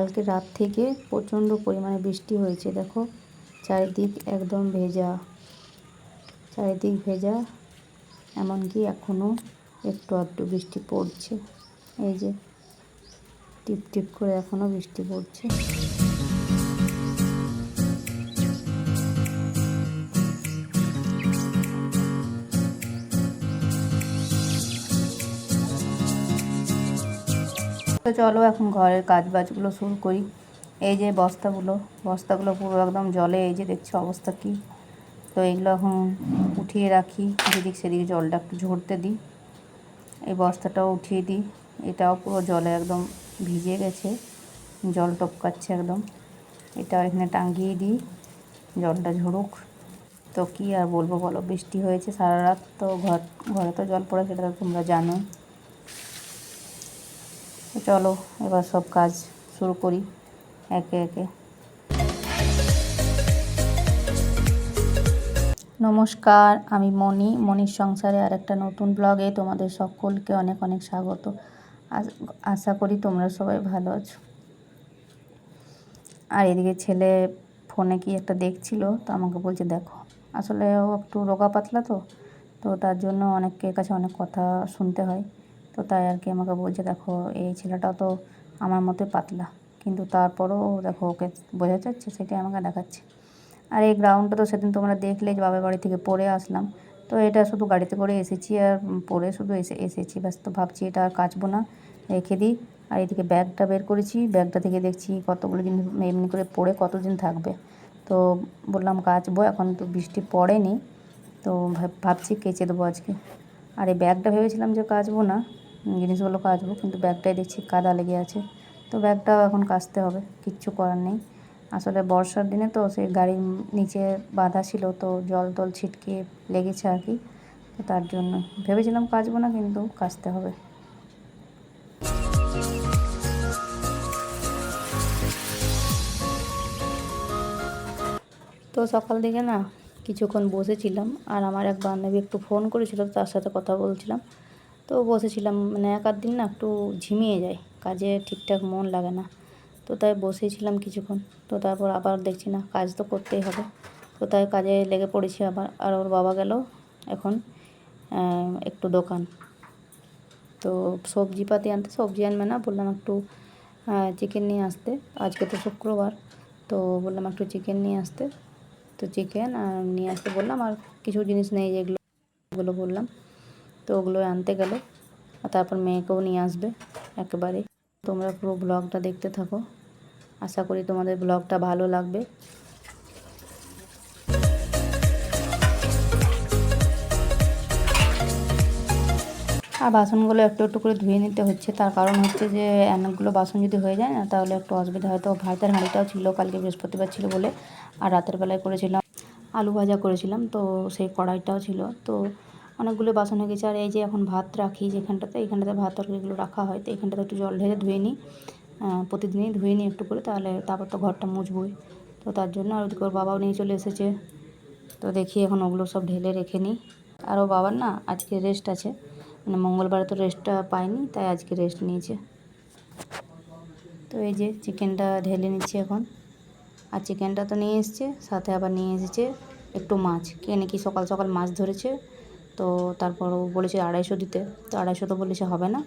কালকে রাত থেকে প্রচণ্ড পরিমাণে বৃষ্টি হয়েছে, দেখো। চারিদিক একদম ভেজা। চারিদিক ভেজা, এমনকি এখনও একটু আধটু বৃষ্টি পড়ছে। এই যে টিপ টিপ করে এখনও বৃষ্টি পড়ছে। তো চলো এখন ঘরের কাজ বাজগুলো শুরু করি। এই যে বস্তাগুলো বস্তাগুলো পুরো একদম জলে, এই যে দেখছ অবস্থা কী? তো এইগুলো এখন উঠিয়ে রাখি যেদিক সেদিকে জলটা একটু ঝরতে দিই। এই বস্তাটাও উঠিয়ে দিই, এটাও পুরো জলে একদম ভিজে গেছে, জল টপকাচ্ছে একদম। এটা এখানে টাঙ্গিয়ে দিই, জলটা ঝরুক। তো কী আর বলব বলো, বৃষ্টি হয়েছে সারা রাত, তো ঘর, ঘরে তো জল পড়ে, সেটা তো তোমরা জানো চলো, এবার সব কাজ শুরু করি, একে একে। নমস্কার, আমি মণি, মণির সংসারে আর একটা নতুন ব্লগে তোমাদের সকলকে অনেক অনেক স্বাগত। আশা করি তোমরা সবাই ভালো আছো। আর এদিকে ছেলে ফোনে কি একটা দেখছিল, তো আমাকে বলছে, দেখো, আসলে ও একটু রোগা পাতলা তো তো তার জন্য অনেকের কাছে অনেক কথা শুনতে হয়। তো তাই আর কি আমাকে বলছে, দেখো, এই ছেলেটাও তো আমার মতোই পাতলা। কিন্তু তারপরও দেখো, ওকে বোঝা যাচ্ছে, সেটাই আমাকে দেখাচ্ছে। আর এই গ্রাউন্ডটা তো সেদিন তোমরা দেখলে যে বাবার বাড়ি থেকে পড়ে আসলাম। তো এটা শুধু গাড়িতে করে এসেছি আর পরে শুধু এসে, এসেছি। ব্যাস, তো ভাবছি এটা আর কাচবো না, রেখে দিই। আর এদিকে ব্যাগটা বের করেছি, ব্যাগটা থেকে দেখছি কতগুলো জিনিস এমনি করে পড়ে কতদিন থাকবে। তো বললাম কাচবো, এখন তো বৃষ্টি পড়েনি। তো ভাব- ভাবছি কেচে দেবো আজকে। আর এই ব্যাগটা ভেবেছিলাম যে কাচবো না জিনিসগুলো কাচবো, কিন্তু ব্যাগটাই দেখছি কাদা লেগে আছে। তো ব্যাগটাও এখন কাচতে হবে, কিচ্ছু করার নেই। আসলে বর্ষার দিনে তো সেই গাড়ির নিচে বাঁধা ছিল, তো জল টল ছিটকে লেগেছে আর কি। তো তার জন্য ভেবেছিলাম কাচবো না, কিন্তু কাচতে হবে। তো সকাল দিকে না কিছুক্ষণ বসেছিলাম, আর আমার এক বান্ধবী একটু ফোন করেছিল তার সাথে কথা বলছিলাম। তো বসেছিলাম মানে এক আধ দিন না একটু ঝিমিয়ে যায়, কাজে ঠিকঠাক মন লাগে না। তো তাই বসেছিলাম কিছুক্ষণ, তো তারপর আবার দেখছি না, কাজ তো করতেই হবে। তো তাই কাজে লেগে পড়েছি আবার, আর ওর বাবা গেল এখন একটু দোকান। তো সবজি পাতি আনতে, সবজি আনবে না, বললাম একটু চিকেন নিয়ে আসতে, আজকে তো শুক্রবার, তো বললাম একটু চিকেন নিয়ে আসতে। তো চিকেন নিয়ে আসতে বললাম, আর কিছু জিনিস নেই যেগুলো বললাম। তো ওগুলো আনতে গেল। আর তারপর মেয়েকেও নিয়ে আসবে একেবারে। তোমরা পুরো ব্লগটা দেখতে থাকো। আশা করি তোমাদের ব্লগটা ভালো লাগবে। আর বাসনগুলো একটু একটু করে ধুয়ে নিতে হচ্ছে। তার কারণ হচ্ছে যে অনেকগুলো বাসন যদি হয়ে যায় না, তাহলে একটু অসুবিধা হয়। তো ভাতের হাঁড়িটাও ছিল, কালকে বৃহস্পতিবার ছিল বলে। আর রাতের বেলায় করেছিলাম আলু ভাজা করেছিলাম। তো সেই কড়াইটাও ছিল। তো অনেকগুলো বাসন হয়ে গেছে। আর এই যে এখন ভাত রাখি যেখানটাতে এইখানটাতে ভাত তরকারিগুলো রাখা হয়। তো এইখানটাতে একটু জল ঢেলে ধুয়ে নিই। প্রতিদিনই ধুয়ে নিই একটু করে, তাহলে তারপর তো ঘরটা মুছবই। তো তার জন্য আর ওদিকে ওর বাবাও নিয়ে চলে এসেছে। তো দেখি এখন ওগুলো সব ঢেলে রেখে নিই। আর ও বাবার না আজকে রেস্ট আছে। মানে মঙ্গলবারে তো রেস্টটা পাইনি তাই আজকে রেস্ট নিয়েছে। তো এই যে চিকেনটা ঢেলে নিচ্ছে এখন। আর চিকেনটা তো নিয়ে এসছে, সাথে আবার নিয়ে এসেছে একটু মাছ। কে নাকি সকাল সকাল মাছ ধরেছে তো তারপর ও বলেছে আড়াইশো দিতে। তো আড়াইশো তো বলেছে হবে না।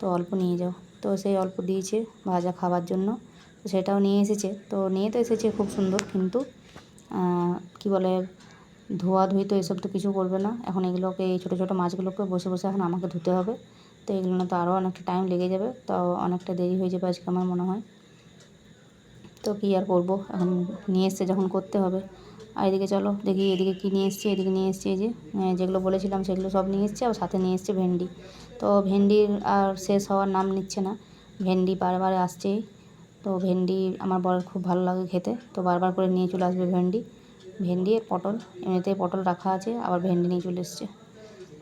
তো অল্প নিয়ে যাও। তো সেই অল্প দিয়েছে ভাজা খাবার জন্য। তো সেটাও নিয়ে এসেছে। তো নিয়ে তো এসেছে খুব সুন্দর কিন্তু কি বলে, ধোয়া ধুই তো এসব তো কিছু করবে না। এখন এগুলোকে, এই ছোটো ছোটো মাছগুলোকে বসে বসে এখন আমাকে ধুতে হবে। তো এগুলো তো আরও অনেকটা টাইম লেগে যাবে। তো অনেকটা দেরি হয়ে যাবে আজকে আমার মনে হয়। তো কী আর করব? এখন নিয়ে এসছে যখন করতে হবে। আর এদিকে চলো, দেখি এদিকে কী নিয়ে এসছে, এদিকে নিয়ে এসছে যে যেগুলো বলেছিলাম সেগুলো সব নিয়ে এসছে আর সাথে নিয়ে এসছে ভেন্ডি। তো ভেন্ডির আর শেষ হওয়ার নাম নিচ্ছে না, ভেন্ডি বারবার আসছেই তো ভেন্ডি আমার বরের খুব ভালো লাগে খেতে, তো বারবার করে নিয়ে চলে আসবে ভেন্ডি। ভেন্ডি আর পটল, এমনিতেই পটল রাখা আছে, আবার ভেন্ডি নিয়ে চলে এসছে।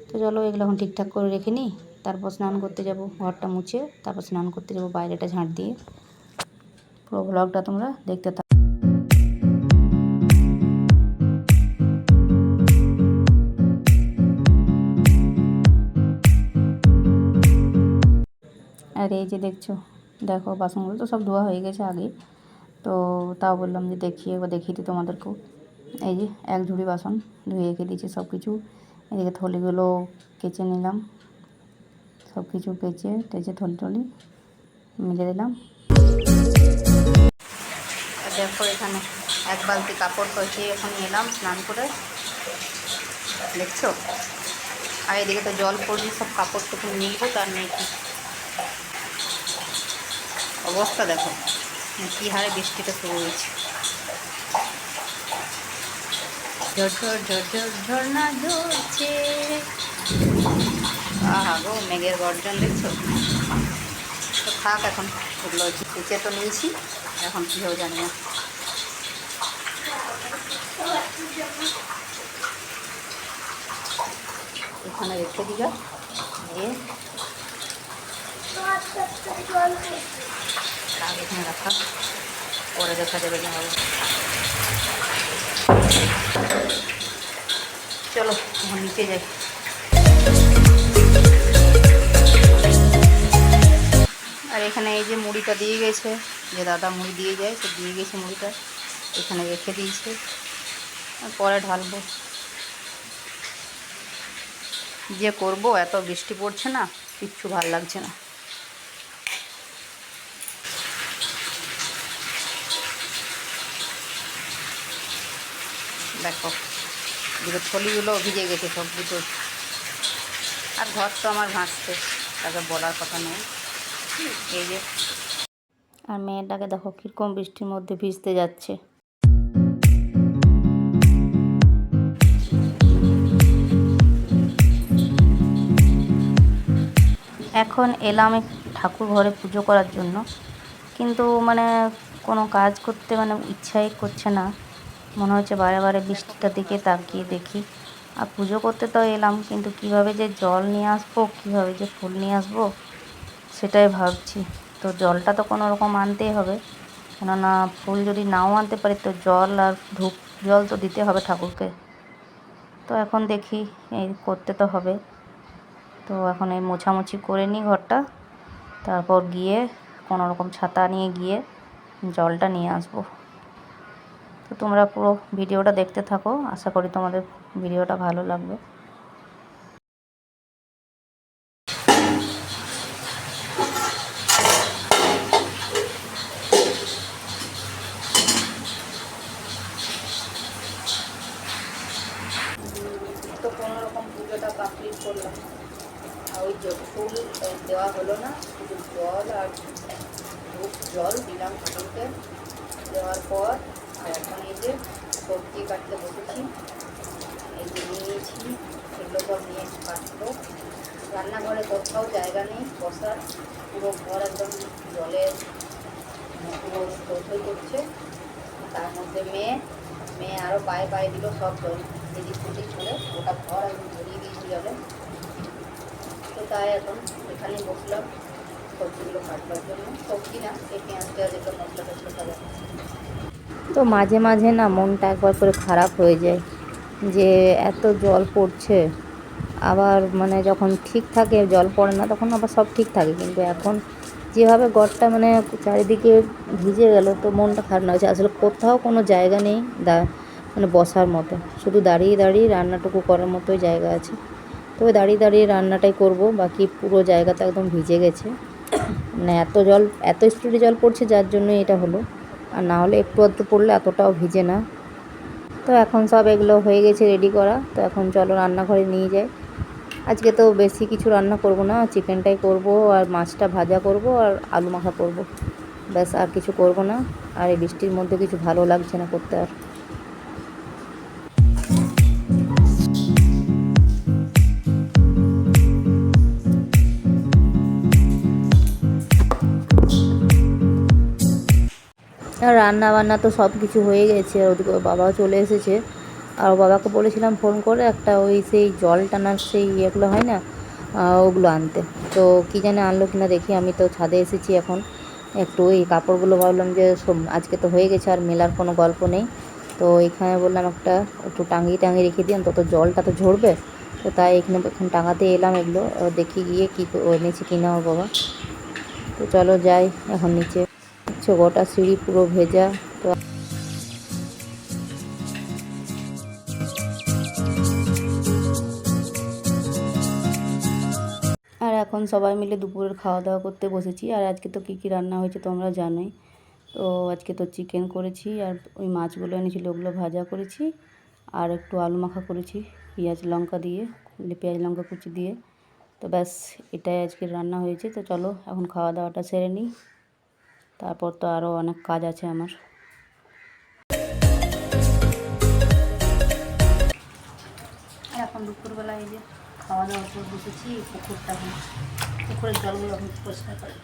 তো চলো এগুলো এখন ঠিকঠাক করে রেখে নিই, তারপর স্নান করতে যাব, ঘরটা মুছে, তারপর স্নান করতে যাব বাইরেটা ঝাঁট দিয়ে। পুরো ব্লগটা তোমরা দেখতে আর এই যে দেখছ, দেখো বাসনগুলো তো সব ধোয়া হয়ে গেছে আগে তো তাও বললাম যে দেখিয়ে বা দেখিয়ে দিই তোমাদেরকেও। এই যে এক ঝুড়ি বাসন ধুয়ে রেখে দিয়েছি সব কিছু এদিকে থলিগুলো কেচে নিলাম। সব কিছু কেচে টেচে থলি টলি মিলে দিলাম। দেখো এখানে এক বালতি কাপড় কষিয়ে এখন নিলাম স্নান করে। দেখছ? আর এদিকে তো জল পড়লে সব কাপড় টুকু মিলবো তার নেই অবস্থা দেখো। কী হারে বৃষ্টিটা হয়েছে। ঝরঝর ঝরঝর ঝর্ণা ঝরছে। আহা গো, মেঘের গর্জন দেখছ? তো থাক এখন, এগুলো কুচে তো নিয়েছি, এখন কী হবে জানি না। এখানে রেখে দিল দিয়ে এখানে রাখা পরে দেখা যাবে চলো নিচে যাই। আর এখানে এই যে মুড়িটা দিয়ে গেছে, যে দাদা মুড়ি দিয়ে যায়, সে দিয়ে গেছে মুড়িটা, এখানে রেখে দিয়েছে পরে ঢালবো। যে করব, এত বৃষ্টি পড়ছে না, কিচ্ছু ভালো লাগছে না। দেখো, দুটো থলিগুলো ভিজে গেছে সব দুটো। আর ঘর তো আমার ভাসছে, তাকে বলার কথা নয়। এই যে। আর মেয়েটাকে দেখো, কীরকম বৃষ্টির মধ্যে ভিজতে যাচ্ছে। এখন এলাম ঠাকুর ঘরে পুজো করার জন্য। কিন্তু মানে কোনো কাজ করতে মানে ইচ্ছাই করছে না। মনে হচ্ছে বারে বারে বৃষ্টিটার দিকে তাকিয়ে দেখি। আর পুজো করতে তো এলাম, কিন্তু কীভাবে যে জল নিয়ে আসব, কীভাবে যে ফুল নিয়ে আসব, সেটাই ভাবছি। তো জলটা তো কোনো রকম আনতেই হবে। কেননা ফুল যদি নাও আনতে পারি, তো জল আর ধূপ, জল তো দিতে হবে ঠাকুরকে। তো এখন দেখি, এই করতে তো হবে। তো এখন এই মোছামুছি করে নিই ঘরটা। তারপর গিয়ে কোনো রকম ছাতা নিয়ে গিয়ে জলটা নিয়ে আসব। তো তোমরা পুরো ভিডিওটা দেখতে থাকো। আশা করি তোমাদের ভিডিওটা ভালো লাগবে। তো কোনো রকম করলাম। আর ওই ফুল দেওয়া হলো না, শুধু জল আর জল দিলাম ঠাকুরকে। দেওয়ার পর আর এখন এই যে সবজি কাটতে বসেছি এই যে নিয়েছি এগুলো সব নিয়ে কাটবো রান্নাঘরে কোথাও জায়গা নেই, বসার পুরো ঘর একদম মানে পুরো থই করছে তার মধ্যে মেয়ে মেয়ে আরও পায়ে পায়ে দিল সব জল এদিক সেদিক করে ওটা ঘর একদম ভরিয়ে দিয়েছি জলে তো তাই এখন এখানে বসলাম, সবজিগুলো কাটবার জন্য সবজি না এই পেঁয়াজ টেয়াজ এগুলো মশলা টসলা খাবে তো মাঝে মাঝে না মনটা একবার করে খারাপ হয়ে যায় যে এত জল পড়ছে। আবার মানে যখন ঠিক থাকে, জল পড়ে না তখন আবার সব ঠিক থাকে। কিন্তু এখন যেভাবে গড়টা মানে চারিদিকে ভিজে গেল, তো মনটা খারাপ না হয়েছে আসলে কোথাও কোনো জায়গা নেই দা মানে বসার মতো। শুধু দাঁড়িয়ে দাঁড়িয়ে রান্নাটুকু করার মতোই জায়গা আছে। তো দাঁড়িয়ে দাঁড়িয়ে রান্নাটাই করব। বাকি পুরো জায়গাটা একদম ভিজে গেছে। মানে এত জল, এত স্পিডে জল পড়ছে যার জন্য এটা হলো। আর না হলে একটু আধটু পড়লে এতটাও ভিজে না। তো এখন সব এগুলো হয়ে গেছে রেডি করা। তো এখন চলো রান্নাঘরে নিয়ে যাই। আজকে তো বেশি কিছু রান্না করব না। চিকেনটাই করব আর মাছটা ভাজা করব আর আলু মাখা করব। ব্যাস আর কিছু করব না। আর এই বৃষ্টির মধ্যে কিছু ভালো লাগছে না করতে আর। রান্না বান্না তো সব কিছু হয়ে গেছে। আর ওদিকে বাবাও চলে এসেছে। আর বাবাকে বলেছিলাম ফোন করে একটা ওই সেই জল টানার সেই ইয়েগুলো হয় না ওগুলো আনতে। তো কী জানে আনলো কিনা দেখি, আমি তো ছাদে এসেছি এখন। একটু ওই কাপড়গুলো ভাবলাম যে আজকে তো হয়ে গেছে, আর মেলার কোনো গল্প নেই। তো এখানে বললাম একটা একটু টাঙিয়ে টাঙিয়ে রেখে দিন তত জলটা তো ঝরবে। তো তাই এখানে এখন টাঙাতে এলাম এগুলো। দেখি গিয়ে কী ক- এনেছে কিনা ওর বাবা। তো চলো যাই এখন নিচে। গোটা সিঁড়ি পুরো ভেজা। তো আর এখন সবাই মিলে দুপুরের খাওয়া দাওয়া করতে বসেছি। আর আজকে তো কী কী রান্না হয়েছে তোমরা জানোই। তো আজকে তো চিকেন করেছি আর ওই মাছগুলো এনেছিল, ওগুলো ভাজা করেছি। আর একটু আলু মাখা করেছি, পেঁয়াজ লঙ্কা দিয়ে পেঁয়াজ লঙ্কা কুচি দিয়ে। তো ব্যাস, এটাই আজকে রান্না হয়েছে। তো চলো, এখন খাওয়া দাওয়াটা সেরে নিই। তারপর তো আরও অনেক কাজ আছে আমার। এখন দুপুরবেলা এই যে খাওয়া দাওয়া করে বসেছি, পুকুরটা পুকুরের জলগুলো এখন পরিষ্কার করে।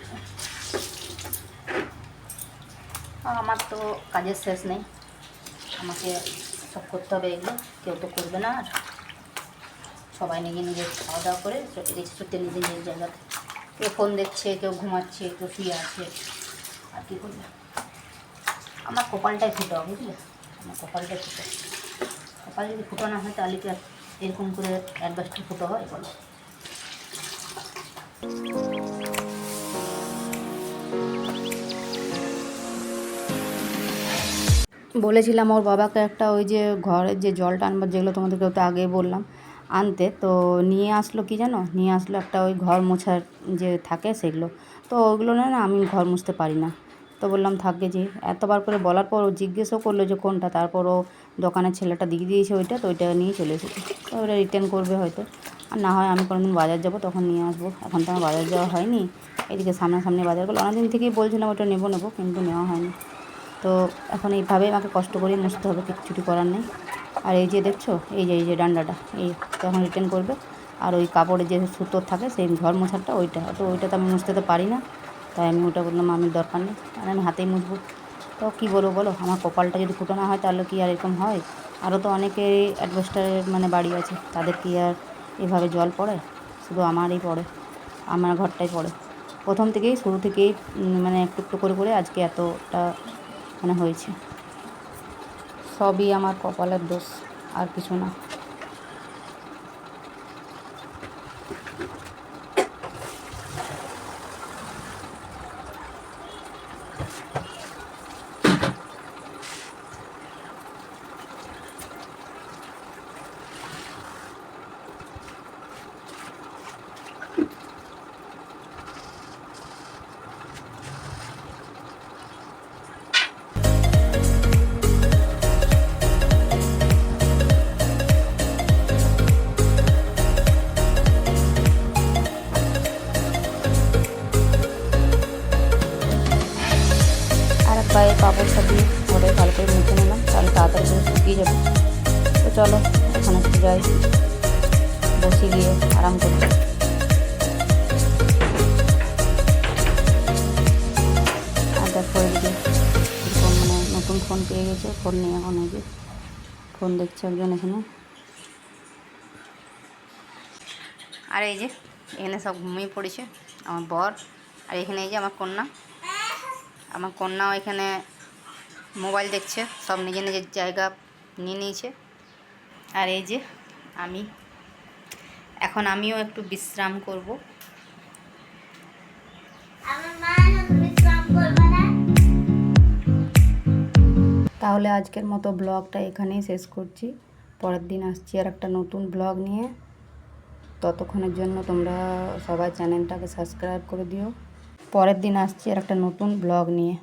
আমার তো কাজের শেষ নেই। আমাকে সব করতে হবে এগুলো, কেউ তো করবে না। আর সবাই নিজে নিজে খাওয়া দাওয়া করে চলে গেছে ছুটে নিজে নিজের জায়গাতে কেউ ফোন দেখছে, কেউ ঘুমাচ্ছে, কেউ শুয়ে আছে। আর আমার কপালটাই ফুটো বুঝলে? আমার কপালটাই ফুটো। কপাল যদি ফুটো না হয়, তাহলে কি এরকম করে অ্যাডভার্সটা ফুটো হয়, বলো? বলেছিলাম ওর বাবাকে একটা ওই যে ঘরের যে জলটা আনবার, যেগুলো তোমাদেরকে তো আগে বললাম আনতে, তো নিয়ে আসলো কি জানো? নিয়ে আসলো একটা ওই ঘর মোছার যে থাকে সেগুলো। তো ওইগুলো না না আমি ঘর মুছতে পারি না। তো বললাম থাকবে যে এতবার করে বলার পর ও জিজ্ঞেসও করল যে কোনটা তারপর ও দোকানের ছেলেটা দিয়ে দিয়েছে ওইটা, তো ওইটা নিয়ে চলে এসেছে। তো ওটা রিটার্ন করবে হয়তো। আর না হয় আমি কোনোদিন বাজার যাব তখন নিয়ে আসব। এখন তো আমার বাজার যাওয়া হয়নি। এদিকে সামনাসামনি বাজারগুলো অনেকদিন থেকেই বলছিলাম ওটা নেব নেব, কিন্তু নেওয়া হয়নি। তো এখন এইভাবেই আমাকে কষ্ট করেই মুছতে হবে, কিচ্ছুটি করার নেই। আর এই যে দেখছ, এই যে এই যে ডান্ডাটা, এই তখন রিটার্ন করবে, আর ওই কাপড়ের যে সুতোর থাকে, সেই ঘর মোছারটা ওইটা। তো ওইটা তো আমি মুছতে তো পারি না। তাই আমি ওটা বললাম আমি দরকার নেই। আর আমি হাতেই মুছবো। তো কী বলব বলো, আমার কপালটা যদি ফুটো না হয় তাহলে কি আর এরকম হয়? আরও তো অনেকেরই অ্যাডভেস্টারের মানে বাড়ি আছে, তাদের কি আর এভাবে জল পড়ে? শুধু আমারই পড়ে, আমার ঘরটাই পড়ে। প্রথম থেকেই, শুরু থেকেই মানে একটু একটু করে করে আজকে এতটা মানে হয়েছে। সবই আমার কপালের দোষ, আর কিছু না। ফোন নিয়ে এখন এই যে। ফোন দেখছে একজন এখানে। আর এই যে, এখানে সব ঘুমিয়ে পড়েছে আমার বর। আর এখানে এই যে আমার কন্যা। আমার কন্যাও এখানে মোবাইল দেখছে, সব নিজের নিজের জায়গা নিয়ে নিয়েছে। আর এই যে, আমি। এখন আমিও একটু বিশ্রাম করব। তাহলে আজকের মতো ব্লগটা এখানেই শেষ করছি। পরের দিন আসছি আর একটা নতুন ব্লগ নিয়ে। ততক্ষণের জন্য তোমরা সবাই চ্যানেলটাকে সাবস্ক্রাইব করে দিও। পরের দিন আসছি আর একটা নতুন ব্লগ নিয়ে।